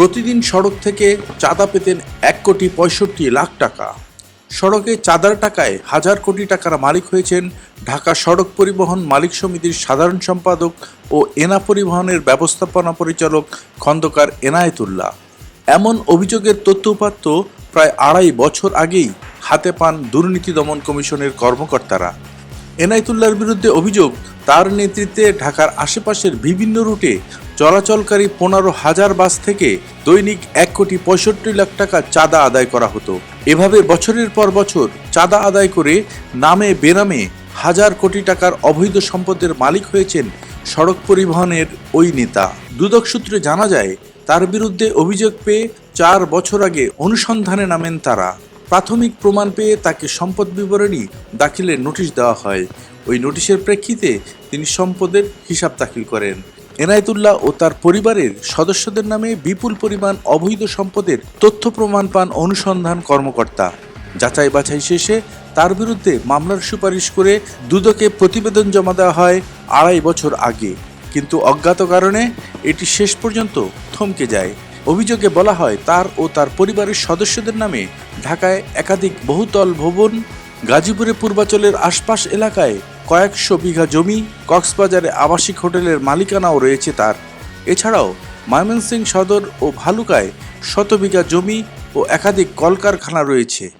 প্রতিদিন সড়ক থেকে চাঁদা পেতেন এক কোটি পঁয়ষট্টি লাখ টাকা। সড়কে চাঁদার টাকায় হাজার কোটি টাকার মালিক হয়েছেন ঢাকা সড়ক পরিবহন মালিক সমিতির সাধারণ সম্পাদক ও এনা পরিবহনের ব্যবস্থাপনা পরিচালক খন্দকার এনায়েতুল্লাহ। এমন অভিযোগের তথ্য উপাত্ত প্রায় আড়াই বছর আগেই হাতে পান দুর্নীতি দমন কমিশনের কর্মকর্তারা। এনায়েতুল্লাহর বিরুদ্ধে অভিযোগ তার নেতৃত্বে ঢাকার আশেপাশের বিভিন্ন রুটে চলাচলকারী পনেরো হাজার বাস থেকে দৈনিক এক কোটি পঁয়ষট্টি লাখ টাকা চাঁদা আদায় করা হতো। এভাবে বছরের পর বছর চাঁদা আদায় করে নামে বেনামে হাজার কোটি টাকার অবৈধ সম্পদের মালিক হয়েছেন সড়ক পরিবহনের ওই নেতা। দুদক সূত্রে জানা যায়, তার বিরুদ্ধে অভিযোগ পেয়ে চার বছর আগে অনুসন্ধানে নামেন তারা। প্রাথমিক প্রমাণ পেয়ে তাকে সম্পদ বিবরণী দাখিলের নোটিশ দেওয়া হয়। ওই নোটিশের প্রেক্ষিতে তিনি সম্পদের হিসাব দাখিল করেন। এনায়েতুল্লাহ ও তার পরিবারের সদস্যদের নামে বিপুল পরিমাণ অবৈধ সম্পদের তথ্য প্রমাণ পান অনুসন্ধান কর্মকর্তা। যাচাই বাছাই শেষে তার বিরুদ্ধে মামলার সুপারিশ করে দুদকে প্রতিবেদন জমা দেওয়া হয় আড়াই বছর আগে। কিন্তু অজ্ঞাত কারণে এটি শেষ পর্যন্ত থমকে যায়। অভিযোগে বলা হয়, তার ও তার পরিবারের সদস্যদের নামে ঢাকায় একাধিক বহুতল ভবন গাজীপুরে পূর্বাচলের আশপাশ এলাকায় কয়েকশো বিঘা জমি, কক্সবাজারে আবাসিক হোটেলের মালিকানাও রয়েছে তার। এছাড়াও ময়মনসিং সদর ও ভালুকায় শত বিঘা জমি ও একাধিক কলকারখানা রয়েছে।